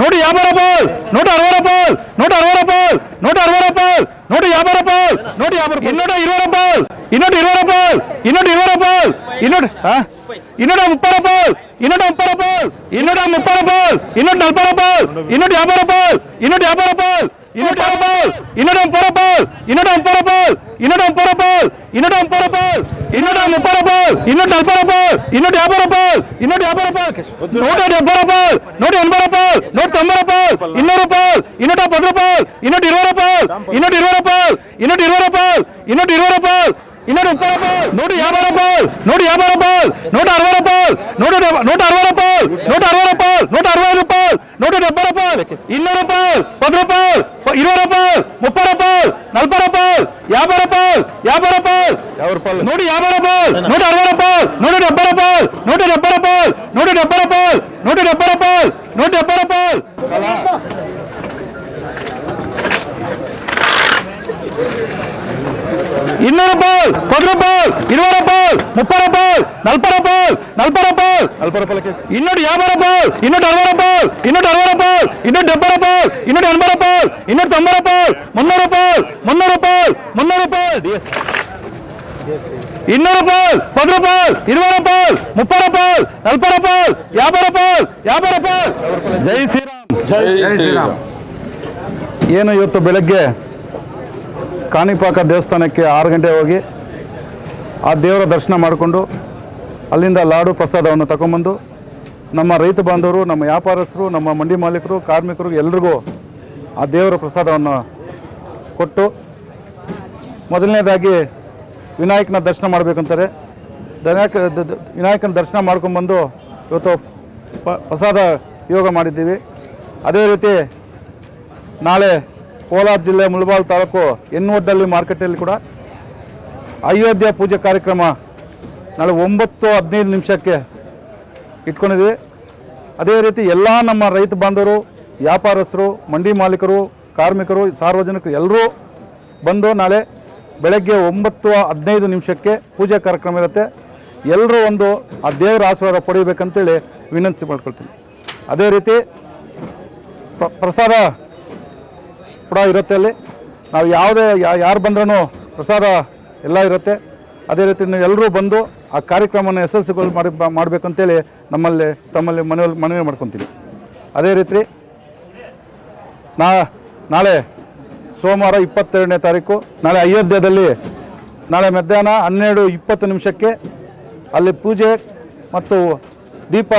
నూట యాభై రూపాయలు నూట అరవై రూపాయలు నూట అరవై రూపాయలు నూట అరవై రూపాయలు నూట యాభై రూపాయలు నూట యాభై రూపాయలు ఇన్నూట ఇరవై రూపాయలు ఇన్నూట ఇరవై రూపాయలు ఇన్నూట ఇరవై రూపాయలు ఇన్నూట ఆ? ఇన్నూట ముప్పై రూపాయలు ఇన్నూట ముప్పై రూపాయలు ఇన్నూట ముప్పై రూపాయలు ఇన్నూట నలభై రూపాయలు ఇన్నూట యాభై రూపాయలు ఇన్నూట యాభై రూపాయలు ఇన్నూట యాభై రూపాయలు ఇన్నూట ముప్పై రూపాయలు ఇన్నూట ముప్పై రూపాయలు ఇన్నూట ముప్పై రూపాయలు ఇన్నూట ముప్పై రూపాయలు ఇన్నూట ముప్పై రూపాయలు ఇన్నూట నలభై రూపాయలు ఇన్నూట యాభై రూపాయలు ఇన్నూట యాభై రూపాయలు నూట డెబ్బై రూపాయలు నూట ఎనభై రూపాయలు నూట తొంభై రూపాయలు ఇన్నూరు రూపాయలు ఇన్నూట పది రూపాయలు ఇన్నూట ఇరవై రూపాయలు ఇన్నూట ఇరవై రూపాయలు ఇన్నూట ఇరవై రూపాయలు ఇన్నూట ఇరవై రూపాయలు ಇನ್ನೂರ ಮುಪ್ಪರ ಪಾಲ್ ನೂಟ ಯಾಭರ ಪಾಲ್ ನೂಟ ಯಾಭರ ಪಾಲ್ ನೂಟ ಅರವರ ಪಾಲ್ ನೂಟ ನೂಟ ಅರವರ ಪಾಲ್ ನೂಟ ಅರವರ ಪಾಲ್ ನೂಟ ಅರವೈ ಪಾಲ್ ನೂಟ ಡೆಬ್ಬರ ಪಾಲ್ ಇನ್ನೂರ ಪಾಲ್ ಪದ ರೂಪಾಯಿ இருபது ரூபாய் முப்பது ரூபாய் நாற்பது ரூபாய் யாபை ரூபாய் யாபை ரூபாய் நூற்றி யாபை ரூபாய் நூற்றி அறுபது ரூபாய் நூற்றி டெப்பது ரூபாய் நூற்றி டெப்பது ரூபாய் நூற்றி டெப்பது ரூபாய் நூற்றி டெப்பது ரூபாய் நூற்றி டெப்பது ரூபாய் இன்னொரு பால் கொன்று பால் இருவர பால் முப்பர பால் நல்பர பால் நல்பர பால் நல்பர பால் இன்னொரு யாபர பால் இன்னொரு அறுபர பால் இன்னொரு அறுபர பால் இன்னொரு டெப்பர பால் இன்னொரு எண்பர பால் இன்னொரு தொம்பர பால் முன்னூறு பால் முன்னூறு பால் முன்னூறு பால் இன்னொரு பால் பதிர பால் இருபது பால் முப்பது பால் நல்பர பால் வியாபார பால் வியாபார பால் ಜೈ ಶ್ರೀರಾಮ್ ಜೈ ಶ್ರೀರಾಮ್ ಏನು ಇವತ್ತು ಬೆಳಗ್ಗೆ ಕಾಣಿಪಾಕ ದೇವಸ್ಥಾನಕ್ಕೆ ಆರು ಗಂಟೆ ಹೋಗಿ ಆ ದೇವರ ದರ್ಶನ ಮಾಡಿಕೊಂಡು ಅಲ್ಲಿಂದ ಲಾಡು ಪ್ರಸಾದವನ್ನು ತಗೊಂಬಂದು ನಮ್ಮ ರೈತ ಬಾಂಧವರು, ನಮ್ಮ ವ್ಯಾಪಾರಸ್ಥರು, ನಮ್ಮ ಮಂಡಿ ಮಾಲೀಕರು, ಕಾರ್ಮಿಕರು ಎಲ್ರಿಗೂ ಆ ದೇವರ ಪ್ರಸಾದವನ್ನು ಕೊಟ್ಟು ಮೊದಲನೇದಾಗಿ ವಿನಾಯಕನ ದರ್ಶನ ಮಾಡಬೇಕಂತಾರೆ. ದನಾಯಕ ವಿನಾಯಕನ ದರ್ಶನ ಮಾಡ್ಕೊಂಬಂದು ಇವತ್ತು ಪ್ರಸಾದ ಯೋಗ ಮಾಡಿದ್ದೀವಿ. ಅದೇ ರೀತಿ ನಾಳೆ ಕೋಲಾರ ಜಿಲ್ಲೆ ಮುಳಬಾಲ್ ತಾಲೂಕು ಎನ್ನುವಡ್ಡಲ್ಲಿ ಮಾರ್ಕೆಟಲ್ಲಿ ಕೂಡ ಅಯೋಧ್ಯೆ ಪೂಜೆ ಕಾರ್ಯಕ್ರಮ ನಾಳೆ ಒಂಬತ್ತು ಹದಿನೈದು ನಿಮಿಷಕ್ಕೆ ಇಟ್ಕೊಂಡಿದ್ವಿ ಅದೇ ರೀತಿ ಎಲ್ಲ ನಮ್ಮ ರೈತ ಬಾಂಧವರು, ವ್ಯಾಪಾರಸ್ಥರು, ಮಂಡಿ ಮಾಲೀಕರು, ಕಾರ್ಮಿಕರು, ಸಾರ್ವಜನಿಕರು ಎಲ್ಲರೂ ಬಂದು ನಾಳೆ ಬೆಳಗ್ಗೆ ಒಂಬತ್ತು ಹದಿನೈದು ನಿಮಿಷಕ್ಕೆ ಪೂಜೆ ಕಾರ್ಯಕ್ರಮ ಇರುತ್ತೆ. ಎಲ್ಲರೂ ಒಂದು ಆ ದೇವರ ಆಶೀರ್ವಾದ ಪಡೆಯಬೇಕಂತೇಳಿ ವಿನಂತಿ ಮಾಡ್ಕೊಳ್ತೀನಿ. ಅದೇ ರೀತಿ ಪ್ರ- ಪ್ರಸಾದ ಕೂಡ ಇರುತ್ತೆ ಅಲ್ಲಿ. ನಾವು ಯಾವುದೇ ಯಾರು ಬಂದ್ರೂ ಪ್ರಸಾದ ಎಲ್ಲ ಇರುತ್ತೆ. ಅದೇ ರೀತಿ ನೀವು ಎಲ್ಲರೂ ಬಂದು ಆ ಕಾರ್ಯಕ್ರಮನ ಯಶಸ್ವಿಗೊಳ್ ಮಾಡಿ ಮಾಡಬೇಕಂತೇಳಿ ನಮ್ಮಲ್ಲಿ, ತಮ್ಮಲ್ಲಿ ಮನವಿ ಮನವಿ ಮಾಡ್ಕೊತೀವಿ. ಅದೇ ರೀತಿ ನಾ, ನಾಳೆ ಸೋಮವಾರ ಇಪ್ಪತ್ತೆರಡನೇ ತಾರೀಕು, ನಾಳೆ ಅಯೋಧ್ಯದಲ್ಲಿ, ನಾಳೆ ಮಧ್ಯಾಹ್ನ ಹನ್ನೆರಡು ಇಪ್ಪತ್ತು ನಿಮಿಷಕ್ಕೆ ಅಲ್ಲಿ ಪೂಜೆ ಮತ್ತು ದೀಪ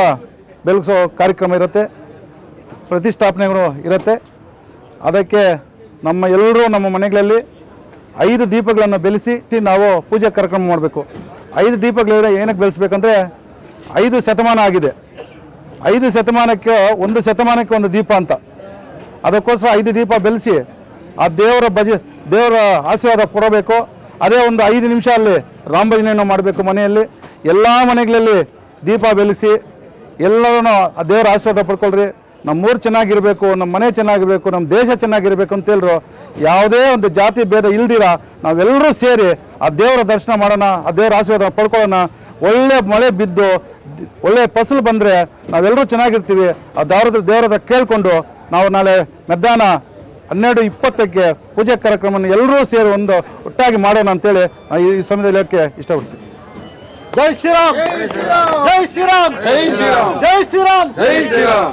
ಬೆಳಗಿಸೋ ಕಾರ್ಯಕ್ರಮ ಇರುತ್ತೆ. ಪ್ರತಿಷ್ಠಾಪನೆಗಳು ಇರುತ್ತೆ. ಅದಕ್ಕೆ ನಮ್ಮ ಎಲ್ಲರೂ ನಮ್ಮ ಮನೆಗಳಲ್ಲಿ ಐದು ದೀಪಗಳನ್ನು ಬೆಳೆಸಿ ನಾವು ಪೂಜೆ ಕಾರ್ಯಕ್ರಮ ಮಾಡಬೇಕು. ಐದು ದೀಪಗಳಿದ್ರೆ ಏನಕ್ಕೆ ಬೆಳೆಸ್ಬೇಕಂದ್ರೆ ಐದು ಶತಮಾನ ಆಗಿದೆ. ಐದು ಶತಮಾನಕ್ಕೆ ಒಂದು ಶತಮಾನಕ್ಕೆ ಒಂದು ದೀಪ ಅಂತ. ಅದಕ್ಕೋಸ್ಕರ ಐದು ದೀಪ ಬೆಳೆಸಿ ಆ ದೇವರ ಭಜ, ದೇವರ ಆಶೀರ್ವಾದ ಕೊಡಬೇಕು. ಅದೇ ಒಂದು ಐದು ನಿಮಿಷ ಅಲ್ಲಿ ರಾಮ ಭಜನೆಯನ್ನು ಮಾಡಬೇಕು ಮನೆಯಲ್ಲಿ. ಎಲ್ಲ ಮನೆಗಳಲ್ಲಿ ದೀಪ ಬೆಳೆಸಿ ಎಲ್ಲರೂ ಆ ದೇವರ ಆಶೀರ್ವಾದ ಪಡ್ಕೊಳ್ರಿ. ನಮ್ಮ ಊರು ಚೆನ್ನಾಗಿರಬೇಕು ನಮ್ಮ ಮನೆ ಚೆನ್ನಾಗಿರಬೇಕು ನಮ್ಮ ದೇಶ ಚೆನ್ನಾಗಿರಬೇಕು ಅಂತೇಳ್ರು ಯಾವುದೇ ಒಂದು ಜಾತಿ ಭೇದ ಇಲ್ದಿರ ನಾವೆಲ್ಲರೂ ಸೇರಿ ಆ ದೇವರ ದರ್ಶನ ಮಾಡೋಣ ಆ ದೇವರ ಆಶೀರ್ವಾದ ಪಡ್ಕೊಳ್ಳೋಣ. ಒಳ್ಳೆ ಮಳೆ ಬಿದ್ದು ಒಳ್ಳೆ ಫಸಲು ಬಂದರೆ ನಾವೆಲ್ಲರೂ ಚೆನ್ನಾಗಿರ್ತೀವಿ. ಆ ದೇವರದ ದೇವರದ ಕೇಳಿಕೊಂಡು ನಾವು ನಾಳೆ ಮಧ್ಯಾಹ್ನ ಹನ್ನೆರಡು ಇಪ್ಪತ್ತಕ್ಕೆ ಪೂಜೆ ಕಾರ್ಯಕ್ರಮವನ್ನು ಎಲ್ಲರೂ ಸೇರಿ ಒಂದು ಒಟ್ಟಾಗಿ ಮಾಡೋಣ ಅಂತೇಳಿ ನಾನು ಈ ಸಮಯದಲ್ಲಿ ಹೇಳಕ್ಕೆ ಇಷ್ಟಪಡ್ತೀನಿ. ಜೈ ಶ್ರೀರಾಮ್! ಜೈ ಶ್ರೀರಾಮ್! ಜೈ ಶ್ರೀರಾಮ್! ಜೈ ಶ್ರೀರಾಮ್! ಜೈ ಶ್ರೀರಾಮ್!